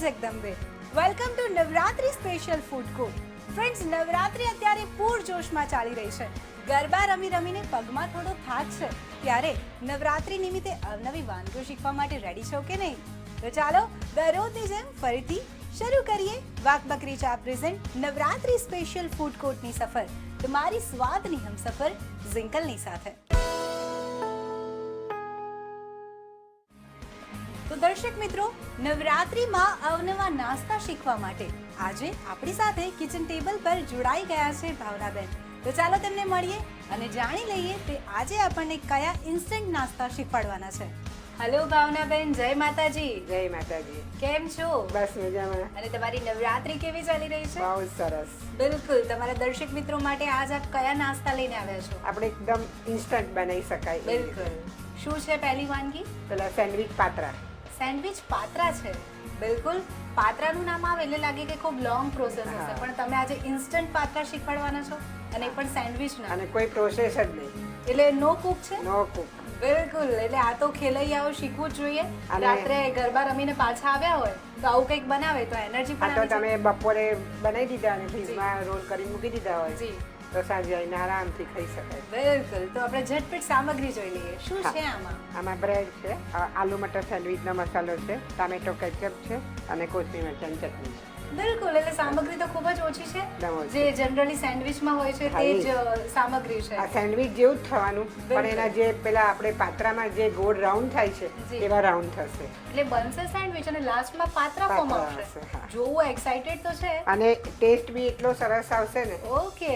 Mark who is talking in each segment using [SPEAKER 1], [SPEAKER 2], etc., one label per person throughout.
[SPEAKER 1] Jagdambe welcome to Navratri special food court friends Navratri અત્યારે પૂરજોશમાં ચાલી રહી છે. ગરબા રમી રમીને પગમાં થોડો થાક છે. ત્યારે નવરાત્રી નિમિત્તે અવનવી વાનગીઓ શીખવા માટે રેડી છો કે નહીં? તો ચાલો દરરોજની જેમ ફરીથી શરૂ કરીએ વાક બકરી ચા પ્રેઝન્ટ નવરાત્રી સ્પેશિયલ ફૂડ કોર્ટની સફર. તમારી સ્વાદની હમસફર ઝિંકલની સાથે. દર્શક મિત્રો નવરાત્રિમાં અવનવા નાસ્તા શીખવા માટે આજે આપણી સાથે કિચન ટેબલ પર જોડાઈ ગયા છે ભાવનાબેન. તો ચાલો તેમને મળીએ અને જાણી લઈએ તે આજે આપણને કયા ઇન્સ્ટન્ટ નાસ્તા શીખવાડવાના છે. હલો ભાવનાબેન જય માતાજી.
[SPEAKER 2] જય માતાજી.
[SPEAKER 1] કેમ છો?
[SPEAKER 2] બસ મજામાં.
[SPEAKER 1] અને તમારી નવરાત્રી કેવી ચાલી રહી છે?
[SPEAKER 2] બહુ સરસ.
[SPEAKER 1] બિલકુલ તમારા દર્શક મિત્રો માટે આજ આપ કયા નાસ્તા લઈને આવ્યા છો?
[SPEAKER 2] આપણે એકદમ ઇન્સ્ટન્ટ બનાવી શકાય
[SPEAKER 1] બિલકુલ. શું છે પહેલી વાનગી?
[SPEAKER 2] પેલા સેન્ડવિચ પાત્રા.
[SPEAKER 1] સેન્ડવિચ પાત્રા છે. બિલકુલ પાત્રાનું નામ આવે એટલે લાગે કે ખૂબ લોંગ પ્રોસેસ હશે. પણ તમે આજે ઇન્સ્ટન્ટ પાત્રા શીખવાડવાના છો અને એ પણ સેન્ડવિચના
[SPEAKER 2] અને કોઈ પ્રોસેસ જ નહીં.
[SPEAKER 1] એટલે નો કુક છે?
[SPEAKER 2] નો કુક
[SPEAKER 1] બિલકુલ એટલે આ તો ખેલૈયાઓ શીખવું જ જોઈએ. રાત્રે ગરબા રમીને પાછા આવ્યા હોય તો આવું કંઈક બનાવે તો એનર્જી પણ
[SPEAKER 2] તમે બપોરે બનાવી દીધા અને ફ્રીજમાં રોલ કરી મૂકી દીધા હોય.
[SPEAKER 1] જી.
[SPEAKER 2] તો સાંજે આવીને આરામથી ખાઈ શકાય.
[SPEAKER 1] બિલકુલ. તો આપણે ઝટપટ સામગ્રી જોઈ લઈએ. શું છે આમાં?
[SPEAKER 2] આમાં બ્રેડ છે આલુ મટર સેન્ડવિચનો મસાલો છે ટામેટો કેચઅપ છે અને કોથમીર મરચાંની ચટણી છે.
[SPEAKER 1] બિલકુલ. એટલે સામગ્રી તો ખૂબ જ ઓછી છે. જે જનરલી સેન્ડવિચમાં હોય છે તે જ સામગ્રી છે.
[SPEAKER 2] આ સેન્ડવિચ જેવું જ થવાનું. પણ એના જે પેલા આપણે પાત્રામાં જે ગોળ રાઉન્ડ થાય છે. એવા રાઉન્ડ થશે.
[SPEAKER 1] એટલે બનશે સેન્ડવિચ અને લાસ્ટમાં પાત્રા ફોર્મ આવશે, જોવું એક્સાઇટેડ તો છે.
[SPEAKER 2] અને ટેસ્ટ બી એટલો સરસ આવશે ને.
[SPEAKER 1] ઓકે.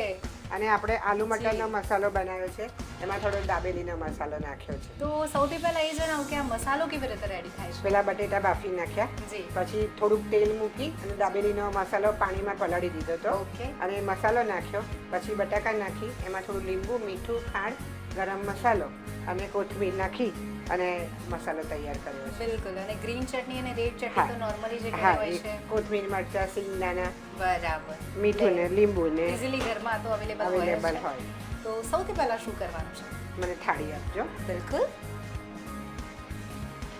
[SPEAKER 2] અને આપણે આલુ મટરનો મસાલો બનાવ્યો છે. એમાં થોડો દાબેલીનો મસાલો નાખ્યો છે.
[SPEAKER 1] તો સૌથી પહેલા એ જણાવો કે આ મસાલો કેવી રીતે રેડી થાય છે?
[SPEAKER 2] પહેલા બટેટા બાફી નાખ્યા. પછી થોડુંક તેલ મૂકી અને દાબેલીનો મસાલો પાણીમાં પલાળી દીધો હતો.
[SPEAKER 1] ઓકે.
[SPEAKER 2] અને મસાલો નાખ્યો. પછી બટાકા નાખી. એમાં થોડું લીંબુ મીઠું ખાંડ ગરમ મસાલો અને કોથમીર નાખી. અને મસાલો તૈયાર કર્યો છે.
[SPEAKER 1] બિલકુલ અને ગ્રીન ચટણી અને રેડ ચટણી તો નોર્મલી જે હોય છે.
[SPEAKER 2] કોથમીર મરચા સિંગદાણા
[SPEAKER 1] બરાબર.
[SPEAKER 2] મીઠું ને લીંબુ ને
[SPEAKER 1] ઇઝીલી ઘરમાં તો અવેલેબલ હોય
[SPEAKER 2] અવેલેબલ હોય.
[SPEAKER 1] તો સૌથી પહેલા શું કરવાનું છે?
[SPEAKER 2] મને થાળી આપજો.
[SPEAKER 1] બિલકુલ.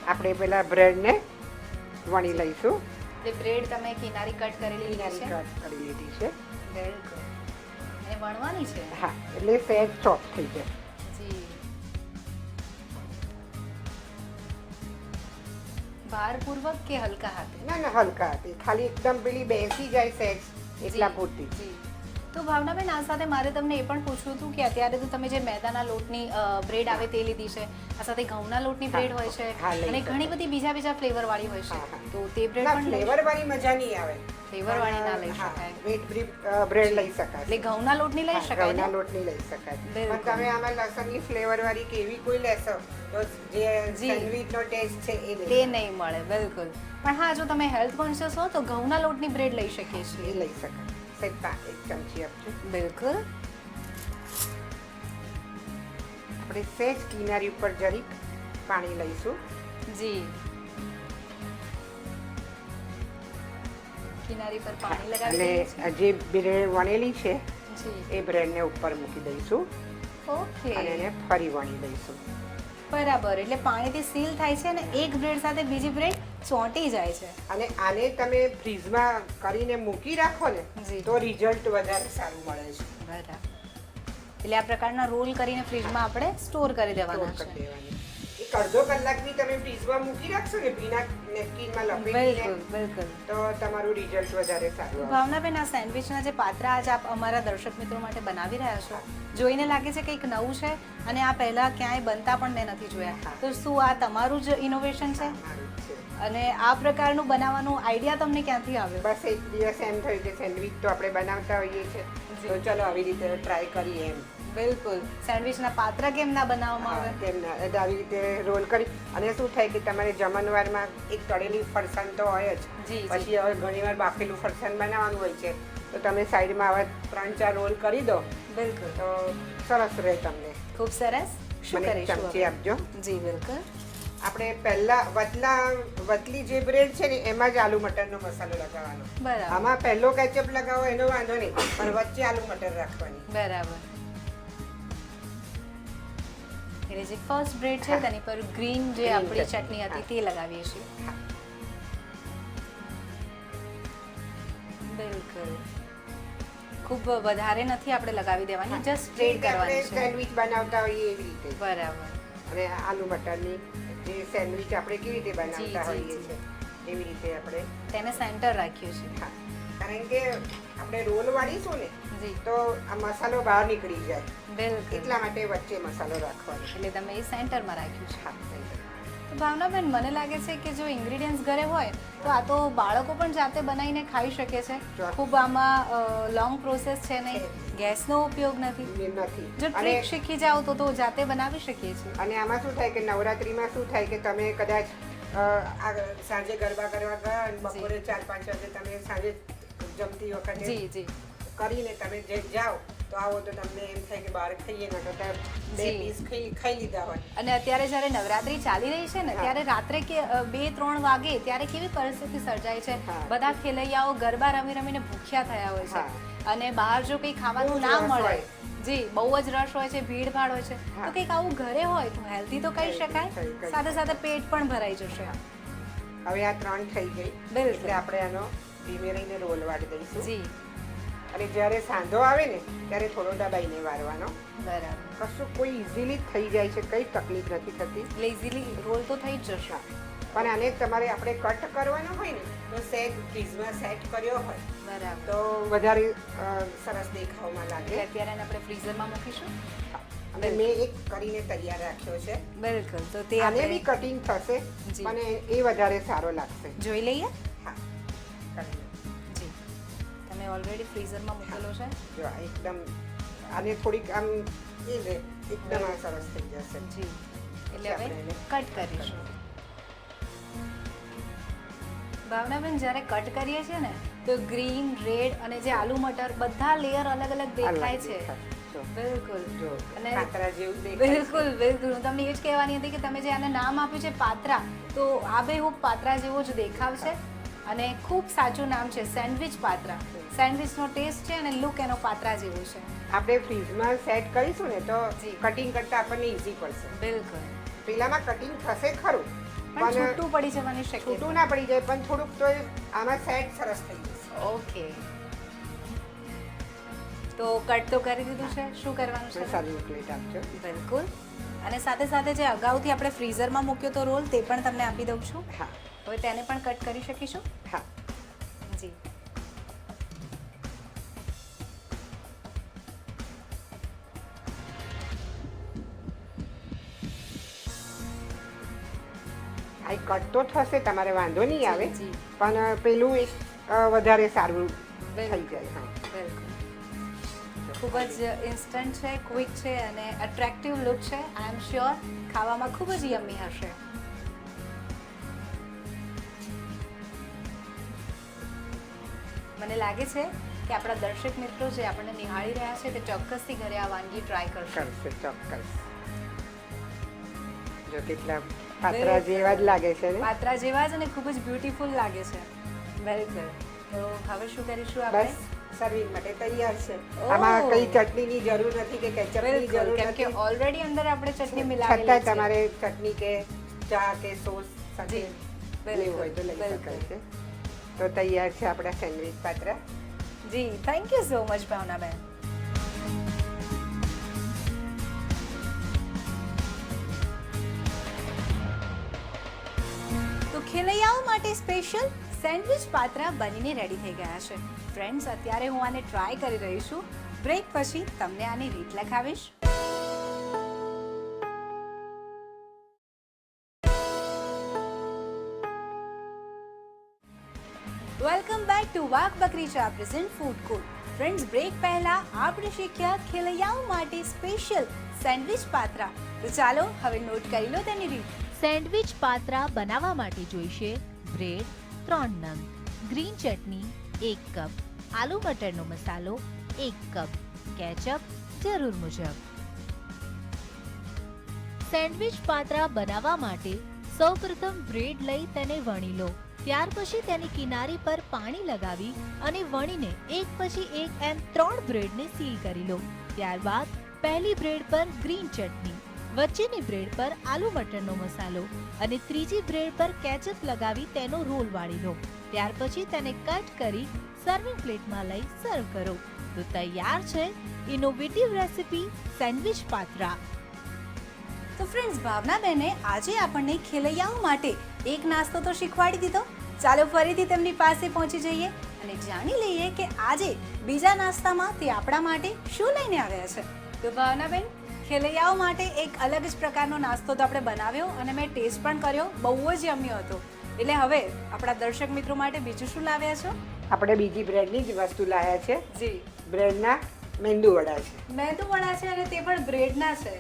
[SPEAKER 2] આપણે પેલા બ્રેડને વણી લઈશું.
[SPEAKER 1] એટલે બ્રેડ તમે કિનારી કટ કરેલી લીધી છે.
[SPEAKER 2] કટ કરી લીધી છે.
[SPEAKER 1] બિલકુલ. અને વણવાની છે?
[SPEAKER 2] હા એટલે સહેજ ચોપ થઈ જાય.
[SPEAKER 1] ભારપૂર્વક કે હલકા હાથે?
[SPEAKER 2] ના ના હલકા હતી ખાલી એકદમ પેલી બેસી જાય સેક્સ એટલા પૂરતી.
[SPEAKER 1] જી. તો ભાવનાબેન આ સાથે મારે તમને એ પણ પૂછવું હતું કે અત્યારે તો તમે જે મેદાના લોટની બ્રેડ આવે તે લીધી છે આ સાથે ઘઉંના લોટની બ્રેડ હોય છે અને ઘણી બધી બીજા બીજા ફ્લેવર વાળી હોય છે. તો તે બ્રેડ પણ
[SPEAKER 2] ફ્લેવર વાળી મજા નહીં આવે.
[SPEAKER 1] ફ્લેવર વાળી ના લઈ શકાય.
[SPEAKER 2] વેટ બ્રેડ લઈ શકાય.
[SPEAKER 1] એટલે ઘઉંના લોટની લઈ શકાય
[SPEAKER 2] ઘઉંના લોટની લઈ શકાય. પણ તમે આમાં લસણની ફ્લેવર વાળી કે એવી કોઈ લેશો તો જે. સેન્ડવિચનો ટેસ્ટ છે એ
[SPEAKER 1] તે
[SPEAKER 2] નહીં
[SPEAKER 1] નહીં મળે બિલકુલ. પણ હા જો તમે હેલ્થ કોન્શિયસ હો તો ઘઉંના લોટની બ્રેડ લઈ શકીએ છીએ.
[SPEAKER 2] લઈ શકાય. સહેજ પા- એક ચમચી આપજો
[SPEAKER 1] બિલકુલ
[SPEAKER 2] આપણે સેજ કિનારી ઉપર જરીક પાણી લઈશું
[SPEAKER 1] જી કિનારી પર પાણી લગાવી
[SPEAKER 2] અને
[SPEAKER 1] દઈએ
[SPEAKER 2] જે બ્રેડ વણેલી છે
[SPEAKER 1] જી
[SPEAKER 2] એ બ્રેડને ઉપર મૂકી દઈશું
[SPEAKER 1] ઓકે
[SPEAKER 2] અને એને ફરી વણી દઈશું
[SPEAKER 1] બરાબર એટલે પાણીથી સીલ થાય છે અને એક બ્રેડ સાથે બીજી બ્રેડ ચોંટી જાય છે.
[SPEAKER 2] અને આને તમે ફ્રીજમાં કરીને મૂકી રાખો ને તો રિઝલ્ટ વધારે સારું મળે છે.
[SPEAKER 1] બરાબર. એટલે આ પ્રકારના રોલ કરીને ફ્રીજમાં આપણે સ્ટોર કરી દેવાના છે.
[SPEAKER 2] અડધો કલાક બી તમે ફ્રીઝમાં મૂકી રાખશો ને ભીના નેપકિનમાં
[SPEAKER 1] બિલકુલ
[SPEAKER 2] લપેટીને
[SPEAKER 1] બિલકુલ
[SPEAKER 2] તો તમારું રિઝલ્ટ વધારે સારું આવશે.
[SPEAKER 1] ભાવનાબેન આ સેન્ડવિચના જે પાત્રા આજે આપ અમારા દર્શક મિત્રો માટે બનાવી રહ્યા છો જોઈને લાગે છે કંઈક નવું છે અને આ પહેલા ક્યાંય બનતા પણ મેં નથી જોયા. તો શું આ તમારું જ ઇનોવેશન છે?
[SPEAKER 2] સારું છે.
[SPEAKER 1] અને આ પ્રકારનું બનાવવાનું આઈડિયા તમને ક્યાંથી આવ્યો?
[SPEAKER 2] બસ એક દિવસ એમ થયું કે સેન્ડવિચ તો આપણે બનાવતા હોઈએ છીએ. તો ચલો આવી રીતે ટ્રાય કરીએ એમ.
[SPEAKER 1] બિલકુલ. સેન્ડવિચના પાત્ર કેમ ના બનાવવામાં આવે?
[SPEAKER 2] કેમ ના? એટલે આવી રીતે રોલ કરી. અને શું થાય કે તમારે જમણવારમાં એક તળેલી ફરસાણ તો હોય જ. પછી હવે ઘણીવાર બાફેલું ફરસાણ બનાવવાનું હોય છે. તો તમે સાઈડમાં આવા ત્રણ ચાર રોલ કરી દો.
[SPEAKER 1] બિલકુલ.
[SPEAKER 2] તો સરસ રહે તમને.
[SPEAKER 1] ખૂબ સરસ. શું કરીશું
[SPEAKER 2] ચમચી આપજો.
[SPEAKER 1] જી બિલકુલ.
[SPEAKER 2] આપણે પહેલા વતલા વતલી જે બ્રેડ છે ને એમાં જ આલુ મટરનો મસાલો લગાવવાનો.
[SPEAKER 1] બરાબર.
[SPEAKER 2] આમાં પહેલો કેચઅપ લગાવો એનો વાંધો નહીં. પણ વચ્ચે આલુ મટર રાખવાની.
[SPEAKER 1] બરાબર. એટલે જે ફર્સ્ટ બ્રેડ છે તેની પર ગ્રીન જે આપણી
[SPEAKER 2] ચટણી
[SPEAKER 1] હતી તે લગાવીએ છીએ. બિલકુલ. ખૂબ વધારે નથી આપણે લગાવી દેવાની જસ્ટ સ્પ્રેડ કરવાની છે.
[SPEAKER 2] સેન્ડવિચ બનાવતા હોઈએ એવી રીતે.
[SPEAKER 1] બરાબર.
[SPEAKER 2] અને આલુ મટરની જે સેન્ડવિચ આપણે કેવી રીતે બનાવતા હોઈએ છીએ એવી રીતે આપણે
[SPEAKER 1] તેને સેન્ટર રાખીએ
[SPEAKER 2] છીએ. કારણ કે આપણે રોલ વાળીશું ને
[SPEAKER 1] જી.
[SPEAKER 2] તો આ મસાલો બહાર નીકળી જાય.
[SPEAKER 1] બિલકુલ.
[SPEAKER 2] એટલા માટે વચ્ચે મસાલો રાખવાનો.
[SPEAKER 1] એટલે તમે એ સેન્ટરમાં રાખ્યું છે.
[SPEAKER 2] હા.
[SPEAKER 1] તો ભાવનાબેન મને લાગે છે કે જો ઇન્ગ્રેડિયન્ટ્સ ઘરે હોય તો આ તો બાળકો પણ જાતે બનાવીને ખાઈ શકે છે. ખૂબ આમાં લોંગ પ્રોસેસ છે નહીં. ગેસનો ઉપયોગ નથી.
[SPEAKER 2] નથી.
[SPEAKER 1] જો ટ્રીક શીખી જાઓ તો તો જાતે બનાવી શકીએ છીએ.
[SPEAKER 2] અને આમાં શું થાય કે નવરાત્રીમાં શું થાય કે તમે કદાચ આ સાંજે ગરબા કરવા ગયા અને બપોરે ચાર પાંચ વાગે તમે સાંજે જમતી વખતે
[SPEAKER 1] જી જી.
[SPEAKER 2] કરીને તમે જે જાઓ તો આવો તો તમને એમ થાય કે બહાર ખાઈએ ને કરતા બે પીસ ખાઈ લીધા હોય.
[SPEAKER 1] અને અત્યારે જ્યારે નવરાત્રી ચાલી રહી છે ને ત્યારે રાત્રે કે બે ત્રણ વાગે ત્યારે કેવી પરિસ્થિતિ સર્જાય છે? બધા ખેલૈયાઓ ગરબા રમી રમીને ભૂખ્યા થયા હોય છે. અને બહાર જો કંઈ ખાવાનું ના મળે જી બહુ જ રશ હોય છે ભીડ ભાડ હોય છે તો કંઈક આવું ઘરે હોય તો હેલ્ધી તો કહી શકાય. સાથે સાથે પેટ પણ ભરાઈ જશે.
[SPEAKER 2] હવે આ ત્રણ થઈ ગઈ. એટલે આપણે આનો ધીમે રહીને રોલ વાળી દઈશું.
[SPEAKER 1] જી.
[SPEAKER 2] અને જ્યારે સાંધો આવે ને ત્યારે થોડો દબાઈને વારવાનો
[SPEAKER 1] બરાબર.
[SPEAKER 2] કશું કોઈ ઇઝીલી થઈ જાય છે કંઈ તકલીફ નથી થતી.
[SPEAKER 1] એટલે ઇઝીલી રોલ તો થઈ જ જશે.
[SPEAKER 2] પણ આને તમારે આપણે કટ કરવાનો હોય ને તો સેટ ફ્રીઝમાં સેટ કર્યો હોય
[SPEAKER 1] બરાબર.
[SPEAKER 2] તો વધારે સરસ દેખાવમાં લાગે.
[SPEAKER 1] અત્યારે આપણે ફ્રીઝરમાં મૂકીશું.
[SPEAKER 2] અને મેં એક કરીને તૈયાર રાખ્યો છે.
[SPEAKER 1] બિલકુલ. તો તે
[SPEAKER 2] આને બી કટિંગ થશે અને એ વધારે સારો લાગશે.
[SPEAKER 1] જોઈ લઈએ.
[SPEAKER 2] લો.
[SPEAKER 1] જી. તમે ઓલરેડી ફ્રીઝરમાં મૂકેલો છે?
[SPEAKER 2] જો આ એકદમ. આને થોડીક આમ એ રે એકદમ આ સરસ થઈ જશે.
[SPEAKER 1] જી. એટલે હવે કટ કરીશું. ભાવનાબેન જ્યારે કટ કરીએ છીએ ને તો ગ્રીન રેડ અને જે આલુ મટર બધા લેયર અલગ અલગ દેખાય છે. બિલકુલ. અને. બિલકુલ બિલકુલ. હું તમને એ જ કહેવાની હતી કે તમે જે આને નામ આપ્યું છે પાત્રા તો આ બે હું પાત્રા જેવો જ દેખાવ છે. અને ખૂબ સાચું નામ છે સેન્ડવિચ પાત્રા. સેન્ડવિચનો ટેસ્ટ છે અને લુક એનો પાત્રા જેવું છે.
[SPEAKER 2] આપણે ફ્રીજમાં સેટ કરીશું ને તો કટિંગ કરતા આપણને ઈઝી પડશે.
[SPEAKER 1] બિલકુલ.
[SPEAKER 2] પેલામાં કટિંગ થશે ખરું
[SPEAKER 1] પણ છૂટું પડી જવાની શક્યતા.
[SPEAKER 2] છૂટું ના પડી જાય પણ થોડુંક તો આમાં સેટ સરસ થઈ જશે.
[SPEAKER 1] ઓકે. તો કટ તો કરી દીધું છે. શું કરવાનું છે?
[SPEAKER 2] મસાલાની પ્લેટ આપજો.
[SPEAKER 1] બિલકુલ. અને સાથે સાથે જે અગાઉથી આપણે ફ્રીઝરમાં મૂક્યો તો રોલ તે પણ તમને આપી દઉં છું.
[SPEAKER 2] હા.
[SPEAKER 1] હવે તેને પણ કટ કરી શકીશું?
[SPEAKER 2] હા.
[SPEAKER 1] જી.
[SPEAKER 2] આ કટ તો થશે તમારે વાંધો નહીં આવે. પણ પેલું એક વધારે સારું થઈ. જાય હા.
[SPEAKER 1] ખૂબ જ ઇન્સ્ટન્ટ છે ક્વિક છે અને એટ્રેક્ટિવ લુક છે. આઈ એમ શ્યોર ખાવામાં ખૂબ જ યમ્મી હશે. મને લાગે છે કે આપણા દર્શક મિત્રો જે આપણને નિહાળી રહ્યા છે તે ચોક્કસથી ઘરે આ વાનગી ટ્રાય કરશે.
[SPEAKER 2] કરશે ચોક્કસ. જો કેટલા પાત્રા જેવા જ લાગે છે
[SPEAKER 1] પાત્રા જેવા જ અને ખૂબ જ બ્યુટીફુલ લાગે છે. બિલકુલ તો હવે શું કરીશું આપણે?
[SPEAKER 2] સર્વિંગ માટે તૈયાર છે. આમાં કઈ ચટણીની જરૂર નથી કે કેચઅપની જરૂર
[SPEAKER 1] કેમ કે ઓલરેડી અંદર આપણે ચટણી મિલાવેલી
[SPEAKER 2] છતાં તમારે ચટણી કે ચા કે સોસ સાથે લેવું હોય તો લઈ. શકાય છે. તો તૈયાર છે આપણા સેન્ડવિચ પાત્રા.
[SPEAKER 1] જી થેન્ક યુ સો મચ ભાવનાબેન. તો ખેલૈયાઓ માટે સ્પેશિયલ સેન્ડવિચ પાત્રા બનીને રેડી થઈ ગયા છે. ફ્રેન્ડ્સ અત્યારે હું આને ટ્રાય કરી રહી છું. બ્રેક પછી તમને આની રીત લખાવીશ. ટુ Wagh બકરીચા present food court friends break પહેલા આપણે શીખ્યા ખેલૈયાઓ માટે સ્પેશિયલ સેન્ડવિચ પાત્રા. તો ચાલો હવે નોટ કરી લો તેની રીત.
[SPEAKER 3] સેન્ડવિચ પાત્રા બનાવવા માટે જોઈશે બ્રેડ, ત્રણ નંગ ગ્રીન ચટણી, એક કપ આલુ મટરનો મસાલો, એક કપ કેચઅપ જરૂર મુજબ. સેન્ડવિચ પાત્રા બનાવવા માટે સૌપ્રથમ બ્રેડ લઈ તેને વણી લો. ત્યાર પછી તેની કિનારી પર પાણી લગાવી અને વણીને એક પછી એક એમ ત્રણ બ્રેડને સીલ કરી લો. ત્યારબાદ પહેલી બ્રેડ પર ગ્રીન ચટણી, વચ્ચેની બ્રેડ પર આલુ મટરનો મસાલો અને ત્રીજી બ્રેડ પર કેચઅપ લગાવી તેનો રોલ વાળી લો. ત્યાર પછી તેને કટ કરી સર્વિંગ પ્લેટમાં લઈ સર્વ કરો. તો તૈયાર છે ઇનોવેટિવ રેસિપી સેન્ડવિચ પાત્રા.
[SPEAKER 1] તો ફ્રેન્ડ્સ ભાવના બેને આજે આપણને ખેલૈયાઓ માટે એક નાસ્તો તો શીખવાડી દીધો. ચાલો ફરીથી તેમની પાસે પહોંચી જઈએ અને જાણી લઈએ કે આજે બીજા નાસ્તામાં તે આપણા માટે શું લઈને આવ્યા છે. તો ભાવનાબેન ખેલૈયાઓ માટે એક અલગ જ પ્રકારનો નાસ્તો તો આપણે બનાવ્યો અને મેં ટેસ્ટ પણ કર્યો બહુ જ યમ્યો હતો. એટલે હવે આપણા દર્શક મિત્રો માટે બીજું શું લાવ્યા છો?
[SPEAKER 2] આપણે બીજી બ્રેડની જ વસ્તુ લાવ્યા છે.
[SPEAKER 1] જી.
[SPEAKER 2] બ્રેડના મેંદુ વડા છે.
[SPEAKER 1] મેંદુ વડા છે અને તે પણ બ્રેડના છે.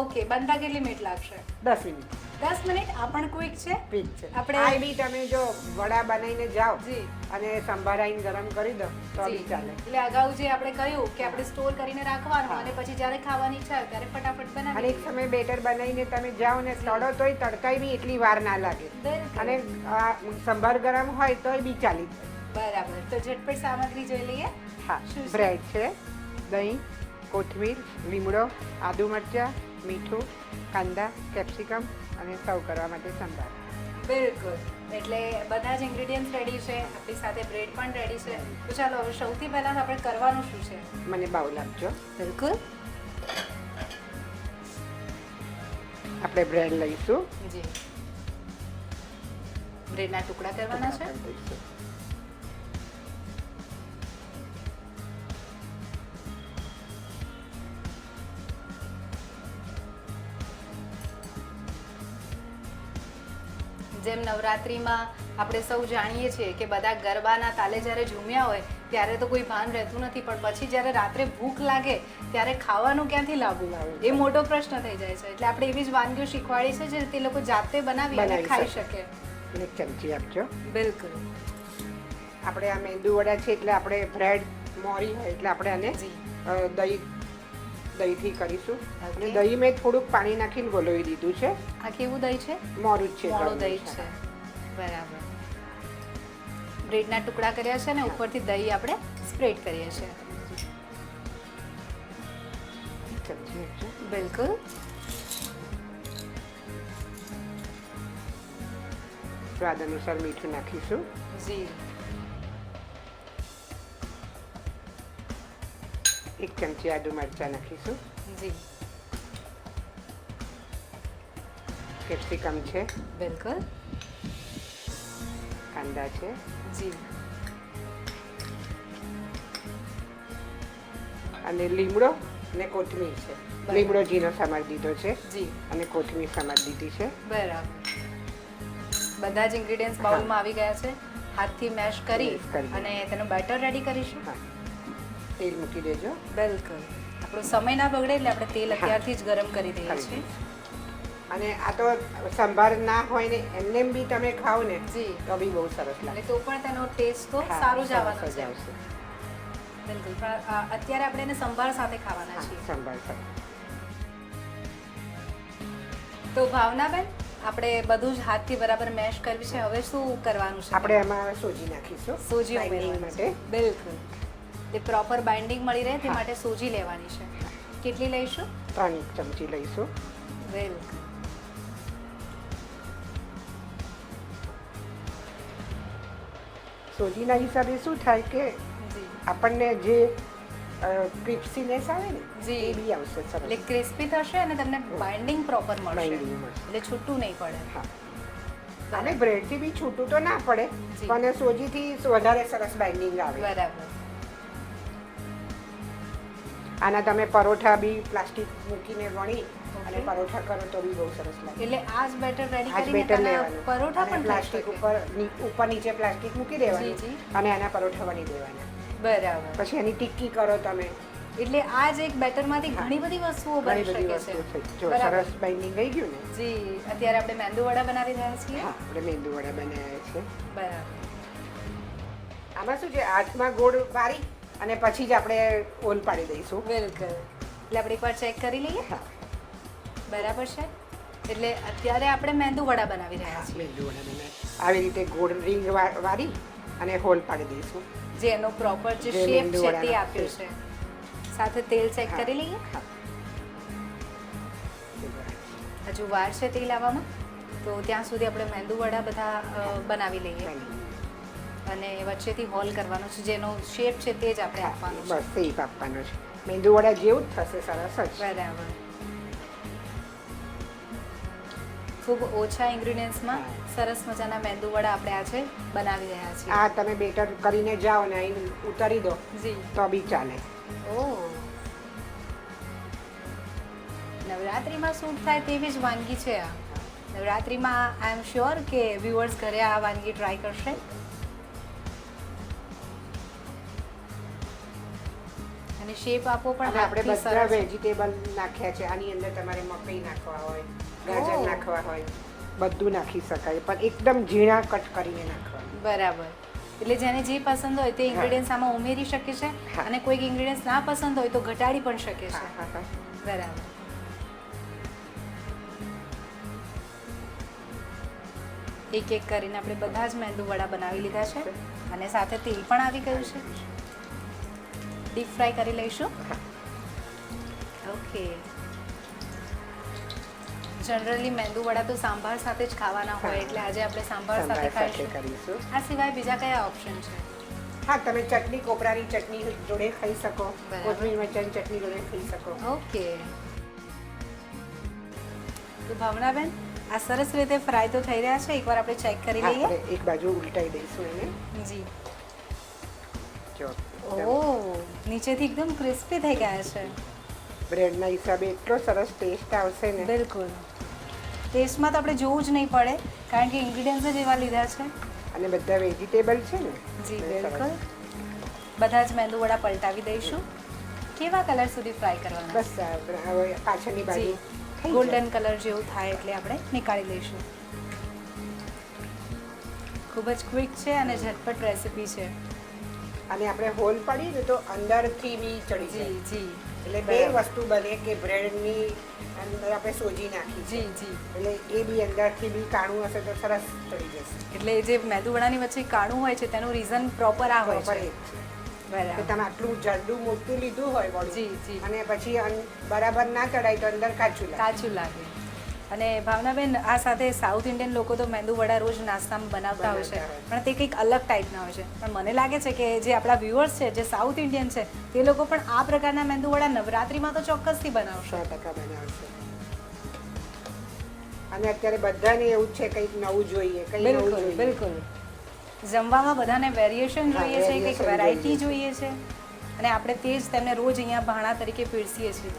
[SPEAKER 1] ઓકે બનતા કેટલી મિનિટ લાગશે?
[SPEAKER 2] દસ મિનિટ.
[SPEAKER 1] દસ મિનિટ આ પણ ક્વિક છે.
[SPEAKER 2] ક્વિક છે.
[SPEAKER 1] આપણે-
[SPEAKER 2] આ બી તમે જો વડા બનાવીને જાઓ
[SPEAKER 1] જી.
[SPEAKER 2] અને સંભારાઈને ગરમ કરી દો તો. બી ચાલે.
[SPEAKER 1] એટલે અગાઉ જે આપણે કહ્યું કે આપણે સ્ટોર કરીને રાખવાનું અને પછી જ્યારે ખાવાની ઈચ્છા હોય ત્યારે ફટાફટ
[SPEAKER 2] અને
[SPEAKER 1] બનાવી
[SPEAKER 2] એક સમય બેટર બનાવીને તમે જાઓ ને તળો તોય તડકાઈ બી એટલી વાર ના લાગે. અને સંભાર ગરમ હોય તોય બી ચાલી જાય.
[SPEAKER 1] બરાબર. તો ઝટપટ સામગ્રી જોઈ લઈએ.
[SPEAKER 2] હા બ્રેડ છે દહીં કોથમીર લીમડો આદુ મરચાં મીઠું કાંદા કેપ્સિકમ અને સર્વ કરવા માટે સંભાળ.
[SPEAKER 1] બિલકુલ. એટલે બધા જ ઇન્ગ્રેડિયન્ટ રેડી છે આપણી સાથે બ્રેડ પણ રેડી છે. તો ચાલો હવે સૌથી પહેલા આપણે કરવાનું શું છે?
[SPEAKER 2] મને બાઉલ આપજો.
[SPEAKER 1] બિલકુલ.
[SPEAKER 2] આપણે બ્રેડ લઈશું.
[SPEAKER 1] જી. બ્રેડના ટુકડા કરવાના છે? જેમ નવરાત્રિમાં આપણે સૌ જાણીએ છીએ કે બધા ગરબાના તાલે જ્યારે ઝૂમ્યા હોય ત્યારે તો કોઈ ભાન રહેતું નથી. પણ પછી જ્યારે રાત્રે ભૂખ લાગે ત્યારે ખાવાનું ક્યાંથી લાવવું. એ મોટો પ્રશ્ન થઈ જાય છે. એટલે આપણે એવી જ વાનગીઓ શીખવાડી છે જે તે લોકો જાતે બનાવી અને ખાઈ
[SPEAKER 2] શકે.
[SPEAKER 1] શકે.
[SPEAKER 2] એક ચમચી આપજો.
[SPEAKER 1] બિલકુલ.
[SPEAKER 2] આપણે આ મેંદુ વડા છે એટલે આપણે બ્રેડ મોરી હોય એટલે આપણે આને દહીં દહીંથી કરીશું. અને દહીં મેં થોડુંક પાણી નાખીને ગોલોવી દીધું છે.
[SPEAKER 1] આ કેવું દહીં છે?
[SPEAKER 2] મોરું છે
[SPEAKER 1] મોળું
[SPEAKER 2] દહીં.
[SPEAKER 1] છે. બરાબર. બ્રેડના ટુકડા કર્યા છે ને ઉપરથી દહીં આપણે સ્પ્રેડ કરીએ છીએ. બિલકુલ.
[SPEAKER 2] સ્વાદ અનુસાર મીઠું નાખીશું.
[SPEAKER 1] જી.
[SPEAKER 2] એક ચમચી આદુ મરચાં નાખીશું
[SPEAKER 1] જી
[SPEAKER 2] કેપ્સિકમ છે
[SPEAKER 1] બિલકુલ
[SPEAKER 2] કાંદા છે
[SPEAKER 1] જી
[SPEAKER 2] અને લીમડો અને કોથમીર છે. લીમડો ઝીણો સમાર દીધો છે
[SPEAKER 1] જી
[SPEAKER 2] અને કોથમીર સમાર દીધી છે
[SPEAKER 1] બરાબર બધા જ ઇન્ગ્રેડિયન્ટ્સ બાઉલમાં આવી ગયા છે. હાથથી મેશ કરી. અને તેનું બેટર રેડી કરીશું.
[SPEAKER 2] હા. તેલ મૂકી દેજો.
[SPEAKER 1] બિલકુલ. આપણો સમય ના બગડે એટલે આપણે તેલ અત્યારથી જ ગરમ કરી દઈએ છીએ.
[SPEAKER 2] અને આ તો સંભાર ના હોય ને એમને બી તમે ખાઓ ને
[SPEAKER 1] જી.
[SPEAKER 2] તો બી બહુ સરસ લાગે.
[SPEAKER 1] તો પણ તેનો ટેસ્ટ તો સારો જ આવવાનો છે. બિલકુલ. અત્યારે આપણે એને સંભાર સાથે ખાવાના છીએ.
[SPEAKER 2] સંભાર સાથે.
[SPEAKER 1] તો ભાવનાબેન આપણે બધું જ હાથથી બરાબર મેશ કરવી છે. હવે શું કરવાનું છે?
[SPEAKER 2] આપણે એમાં સોજી નાખીશું.
[SPEAKER 1] સોજી
[SPEAKER 2] માટે.
[SPEAKER 1] બિલકુલ. તે પ્રોપર બાઇન્ડિંગ મળી રહે તે માટે સોજી લેવાની છે. કેટલી લઈશું?
[SPEAKER 2] ત્રણ ચમચી લઈશું.
[SPEAKER 1] વેલ.
[SPEAKER 2] સોજીના હિસાબે શું થાય કે આપણને જે ક્રિપ્સીનેસ આવે ને
[SPEAKER 1] જી.
[SPEAKER 2] એ બી આવશે
[SPEAKER 1] એટલે ક્રિસ્પી થશે અને તમને બાઇન્ડિંગ પ્રોપર મળશે. એટલે છૂટું નહીં પડે.
[SPEAKER 2] હા. અને બ્રેડથી બી છૂટું તો ના પડે પણ સોજીથી વધારે સરસ બાઇન્ડિંગ આવે.
[SPEAKER 1] બરાબર.
[SPEAKER 2] આના તમે પરોઠા બી પ્લાસ્ટિક મૂકીને વણી અને પરોઠા કરો તો બી બહુ સરસ લાગે.
[SPEAKER 1] એટલે આજ બેટર રેડી
[SPEAKER 2] આજ બેટર લેવાનું.
[SPEAKER 1] પરોઠા પણ
[SPEAKER 2] પ્લાસ્ટિક ઉપર ઉપર નીચે પ્લાસ્ટિક મૂકી દેવાનું અને એના પરોઠા વણી દેવાના.
[SPEAKER 1] બરાબર.
[SPEAKER 2] પછી એની ટિક્કી કરો તમે.
[SPEAKER 1] એટલે આ જ એક બેટરમાંથી ઘણી બધી વસ્તુઓ બની શકે છે.
[SPEAKER 2] જો સરસ બાઇન્ડિંગ થઈ ગયું ને?
[SPEAKER 1] જી અત્યારે આપણે મેંદુ વડા બનાવી રહ્યા છીએ.
[SPEAKER 2] હા આપણે મેંદુ વડા બનાવ્યા છે.
[SPEAKER 1] બરાબર.
[SPEAKER 2] આમાં શું છે? હાથમાં ગોળ વારી અને પછી જ આપણે ઓલ પાડી દઈશું.
[SPEAKER 1] બિલકુલ. એટલે આપણે એકવાર ચેક કરી લઈએ.
[SPEAKER 2] હા.
[SPEAKER 1] બરાબર છે? એટલે અત્યારે આપણે મેંદુ વડા બનાવી રહ્યા છીએ.
[SPEAKER 2] મેંદુ વડા બનાવી. આવી રીતે ગોળ રિંગ વા- વારી અને હોલ પાડી દઈશું.
[SPEAKER 1] જે એનો પ્રોપર જે શેપ છે તે આપ્યો છે. સાથે તેલ ચેક કરી લઈએ.
[SPEAKER 2] હા.
[SPEAKER 1] હજુ વાર છે તે લાવવામાં તો ત્યાં સુધી આપણે મેંદુ વડા બધા બનાવી લઈએ. અને વચ્ચેથી હોલ કરવાનો છે જેનો શેપ છે તે જ આપણે આપવાનો છે.
[SPEAKER 2] બસ શેપ આપવાનો છે. મેંદુવડા જેવું જ થશે સરસ જ.
[SPEAKER 1] બરાબર. ખૂબ ઓછા ઇન્ગ્રીડિયન્ટ્સમાં સરસ મજાના મેંદુ વડા આપણે આજે બનાવી રહ્યા છીએ.
[SPEAKER 2] આ તમે બેટર કરીને જાઓ ને અહીં ઉતારી દો.
[SPEAKER 1] જી.
[SPEAKER 2] તો બી ચાલે.
[SPEAKER 1] ઓ. નવરાત્રિમાં શૂટ થાય તેવી જ વાનગી છે આ. નવરાત્રિમાં આઈ એમ શ્યોર કે વ્યુઅર્સ ઘરે આ વાનગી ટ્રાય કરશે? શેપ આપો પણ
[SPEAKER 2] આપણે બધા વેજીટેબલ નાખ્યા છે. આની અંદર તમારે મકઈ નાખવા હોય ગાજર નાખવા હોય બધું નાખી શકાય. પણ એકદમ ઝીણા કટ કરીને નાખવા.
[SPEAKER 1] બરાબર. એટલે જેને જે પસંદ હોય તે ઇન્ગ્રેડિયન્ટ્સ આમાં ઉમેરી શકે છે અને કોઈક ઇન્ગ્રેડિયન્ટ્સ ના પસંદ હોય તો ઘટાડી પણ શકે છે. બરાબર. એક એક કરીને આપણે બધા જ મેંદુ વડા બનાવી લીધા છે અને સાથે તેલ પણ આવી ગયું છે. ડીપ ફ્રાય કરી લઈશું. ઓકે જનરલી મેંદુ વડા તો સાંભાર સાથે જ ખાવાના હોય એટલે આજે આપણે સાંભાર સાથે ખાઈશું. આ સિવાય બીજા કયા ઓપ્શન છે?
[SPEAKER 2] હા તમે ચટણી કોપરાની ચટણી જોડે ખાઈ શકો. કોથમીર મરચાંની ચટણી જોડે ખાઈ શકો.
[SPEAKER 1] ઓકે તો ભાવનાબેન આ સરસ રીતે ફ્રાય તો થઈ રહ્યા છે. એકવાર આપણે ચેક કરી લઈએ.
[SPEAKER 2] એક બાજુ ઉલટાઈ દઈશું એને.
[SPEAKER 1] જી.
[SPEAKER 2] જો
[SPEAKER 1] ઓ નીચેથી એકદમ ક્રિસ્પી થઈ ગયા છે.
[SPEAKER 2] બ્રેડના હિસાબે એટલો સરસ ટેસ્ટ આવશે ને.
[SPEAKER 1] બિલકુલ. ટેસ્ટમાં તો આપણે જોવું જ નહીં પડે કારણ કે ઇન્ગ્રીડિયન્ટ્સ જ એવા લીધા છે.
[SPEAKER 2] અને બધા વેજીટેબલ છે ને.
[SPEAKER 1] જી બિલકુલ. બધા જ મેંદુ વડા પલટાવી દઈશું. કેવા કલર સુધી ફ્રાય કરવાના?
[SPEAKER 2] બસ હવે પાછળની બાજુ
[SPEAKER 1] ગોલ્ડન કલર જેવું થાય એટલે આપણે નીકાળી લઈશું. ખૂબ જ ક્વિક છે અને ઝટપટ રેસીપી છે.
[SPEAKER 2] અને આપણે હોલ પાડીએ ને તો અંદરથી બી ચડી
[SPEAKER 1] જી
[SPEAKER 2] જાય.
[SPEAKER 1] જી.
[SPEAKER 2] એટલે બે વસ્તુ બને કે બ્રેડની અંદર આપણે સોજી નાખી.
[SPEAKER 1] જી જી.
[SPEAKER 2] એટલે એ બી અંદરથી બી કાણું હશે તો સરસ ચડી જશે.
[SPEAKER 1] એટલે જે મેદુવડાની વચ્ચે કાણું હોય છે તેનું રીઝન પ્રોપર આ હોય છે. બરાબર.
[SPEAKER 2] તમે આટલું જાડું મોટું લીધું હોય
[SPEAKER 1] જી, જી.
[SPEAKER 2] અને પછી બરાબર ના ચડાય તો અંદર કાચું લાગે.
[SPEAKER 1] કાચું લાગે. અને ભાવનાબેન આ સાથે સાઉથ ઇન્ડિયન લોકો તો મેંદુ વડા રોજ નાસ્તામાં બનાવતા હોય છે. પણ તે કંઈક અલગ ટાઈપના હોય છે. પણ મને લાગે છે કે જે આપણા વ્યુઅર્સ છે જે સાઉથ ઇન્ડિયન છે તે લોકો પણ આ પ્રકારના મેંદુ વડા નવરાત્રિમાં તો ચોક્કસથી બનાવશે.
[SPEAKER 2] સો ટકા બનાવશે. અને અત્યારે બધાને એવું જ છે કંઈક નવું જોઈએ કંઈક નવું
[SPEAKER 1] બિલકુલ
[SPEAKER 2] જોઈએ.
[SPEAKER 1] બિલકુલ. જમવામાં બધાને વેરિએશન જોઈએ છે કંઈક વેરાયટી
[SPEAKER 2] જોઈએ
[SPEAKER 1] છે. અને આપણે તે જ તેમને રોજ અહીંયા ભાણા તરીકે પીરસીએ છીએ.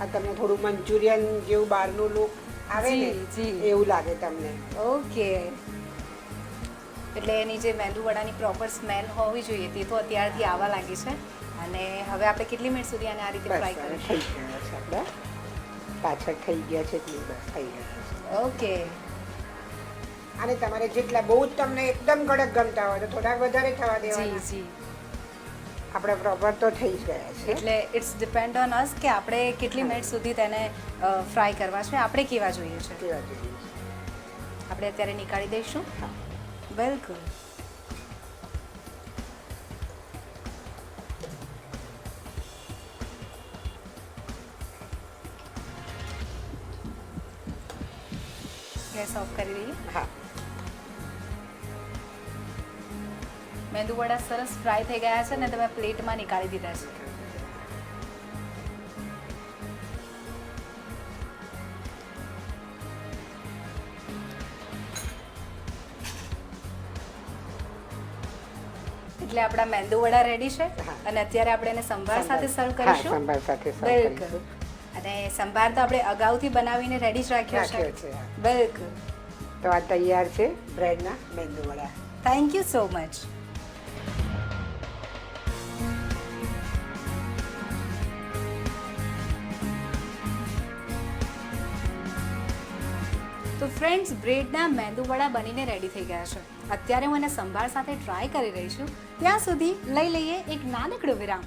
[SPEAKER 2] આ તમને થોડું મંચુરિયન જેવું બહારનું લુક આવે ને
[SPEAKER 1] જી, જી.
[SPEAKER 2] એવું લાગે તમને.
[SPEAKER 1] ઓકે. એટલે એની જે મેંદુ વડાની પ્રોપર સ્મેલ હોવી જોઈએ તે તો અત્યારથી આવવા લાગી છે. અને હવે આપણે કેટલી મિનિટ સુધી આને આ રીતે ફ્રાય કરીશું?
[SPEAKER 2] થઈ ગયા છે આપણા. પાછળ થઈ ગયા છે એટલી બસ થઈ ગયા છે.
[SPEAKER 1] ઓકે.
[SPEAKER 2] અને તમારે જેટલા બહુ જ તમને એકદમ કડક ગમતા હોય તો થોડાક વધારે થવા
[SPEAKER 1] જી
[SPEAKER 2] દેવાના.
[SPEAKER 1] જી.
[SPEAKER 2] આપણે પ્રોપર તો થઈ જ ગયા છે.
[SPEAKER 1] એટલે ઇટ્સ ડિપેન્ડ ઓન અસ કે આપણે કેટલી મિનિટ સુધી તેને ફ્રાય કરવા છે આપણે કેવા જોઈએ છે.
[SPEAKER 2] કેવા જોઈએ છે.
[SPEAKER 1] આપણે અત્યારે નીકાળી દઈશું.
[SPEAKER 2] વેલકમ
[SPEAKER 1] બિલકુલ ગેસ ઓફ કરી દઈએ.
[SPEAKER 2] હા.
[SPEAKER 1] મેંદુ વડા સરસ ફ્રાય થઈ ગયા છે ને તમે પ્લેટમાં નીકાળી દીધા છે. એટલે આપણા મેંદુવડા રેડી છે અને અત્યારે આપણે એને સંભાર સાથે સર્વ કરીશું.
[SPEAKER 2] સંભાર સાથે સર્વ કરીશું.
[SPEAKER 1] અને સંભાર તો આપણે અગાઉથી બનાવીને રેડી જ રાખ્યો છે. બિલકુલ.
[SPEAKER 2] તો આ તૈયાર છે બ્રેડના medu vada
[SPEAKER 1] thank you so much તો ફ્રેન્ડ્સ બ્રેડના મેંદુવડા બનીને રેડી થઈ ગયા છે. અત્યારે હું એને સંભાળ સાથે ટ્રાય કરી રહી છું. ત્યાં સુધી લઈ લઈએ એક નાનકડો વિરામ.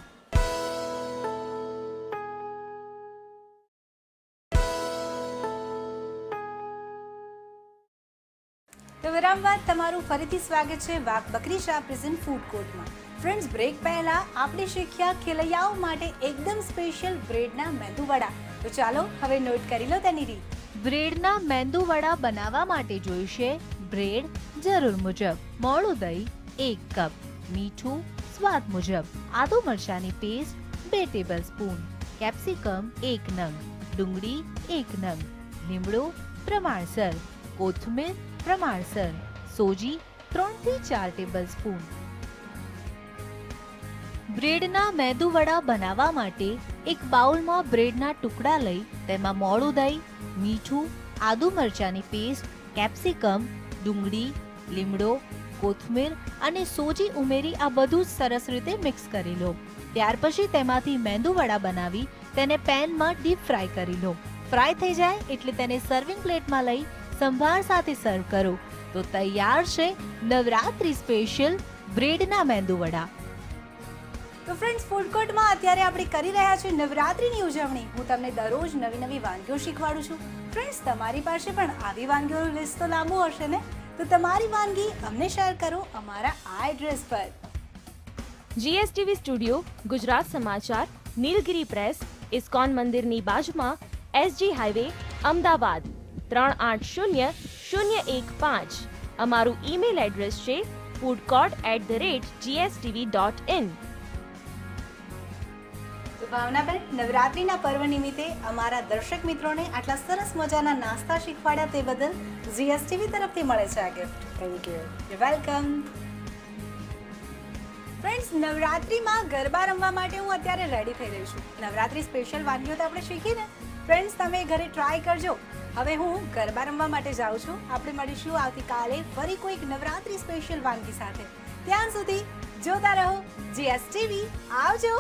[SPEAKER 1] તો વિરામ બાદ તમારું ફરીથી સ્વાગત છે વાઘ બકરી શાહ પ્રેઝન્ટ ફૂડ કોર્ટમાં ફ્રેન્ડ્સ બ્રેક પહેલા આપણે શીખ્યા ખેલૈયાઓ માટે એકદમ સ્પેશિયલ બ્રેડના મેંદુવડા તો ચાલો હવે નોટ કરી લો તેની રીત.
[SPEAKER 3] બ્રેડના મેંદુવડા બનાવવા માટે જોઈશે બ્રેડ જરૂર મુજબ, મોળું દહીં એક કપ, મીઠું સ્વાદ મુજબ, આદુ મરચાંની પેસ્ટ બે ટેબલ સ્પૂન કેપ્સિકમ એક નંગ, ડુંગળી એક નંગ, લીમડો પ્રમાણસર, કોથમીર પ્રમાણસર, સોજી ત્રણથી ચાર ટેબલ સ્પૂન બ્રેડના મેદુવડા બનાવવા માટે એક બાઉલમાં બ્રેડના ટુકડા લઈ તેમાં મોળું દહીં, મીઠું, આદુ મરચાંની પેસ્ટ, કેપ્સિકમ, ડુંગળી, લીમડો, કોથમીર અને સોજી ઉમેરી આ બધું જ સરસ રીતે મિક્સ કરી લો. ત્યાર પછી તેમાંથી મેંદુવડા બનાવી તેને પેનમાં ડીપ ફ્રાય કરી લો. ફ્રાય થઈ જાય એટલે તેને સર્વિંગ પ્લેટમાં લઈ સંભાર સાથે સર્વ કરો. તો તૈયાર છે નવરાત્રી સ્પેશિયલ બ્રેડના મેંદુવડા
[SPEAKER 1] તો ફ્રેન્ડ્સ ફૂડ કોર્ટમાં અત્યારે આપણે કરી રહ્યા છીએ નવરાત્રિની ઉજવણી. હું તમને દરરોજ નવી નવી વાનગીઓ શીખવાડું છું. ફ્રેન્ડ્સ તમારી પાસે પણ આવી વાનગીઓનું લિસ્ટ તો લાંબુ હશે ને? તો તમારી વાનગી અમને શેર કરો અમારા આ એડ્રેસ પર.
[SPEAKER 4] જીએસટીવી સ્ટુડિયો ગુજરાત સમાચાર, નીલગિરી પ્રેસ ઇસ્કોન મંદિરની બાજુમાં એસજી હાઈવે અમદાવાદ. ત્રણ આઠ શૂન્ય શૂન્ય એક પાંચ. અમારું ઈમેલ એડ્રેસ છે food court at the rate GSTV dot in
[SPEAKER 1] Bhavnaben નવરાત્રિના પર્વ નિમિત્તે અમારા દર્શક મિત્રોને આટલા સરસ મજાના નાસ્તા શીખવાડ્યા તે બદલ જીએસટીવી તરફથી મળે છે આ gift
[SPEAKER 2] thank you
[SPEAKER 1] welcome friends નવરાત્રિમાં ગરબા રમવા માટે હું અત્યારે રેડી થઈ રહી છું. નવરાત્રિ સ્પેશિયલ વાનગીઓ તો આપણે શીખી ને ફ્રેન્ડ્સ તમે ઘરે ટ્રાય કરજો. હવે હું ગરબા રમવા માટે જાઉં છું. આપણે મળીશું આવતીકાલે ફરી કોઈક નવરાત્રિ સ્પેશિયલ વાનગી સાથે. ત્યાં સુધી જોતા રહો જીએસટીવી આવજો.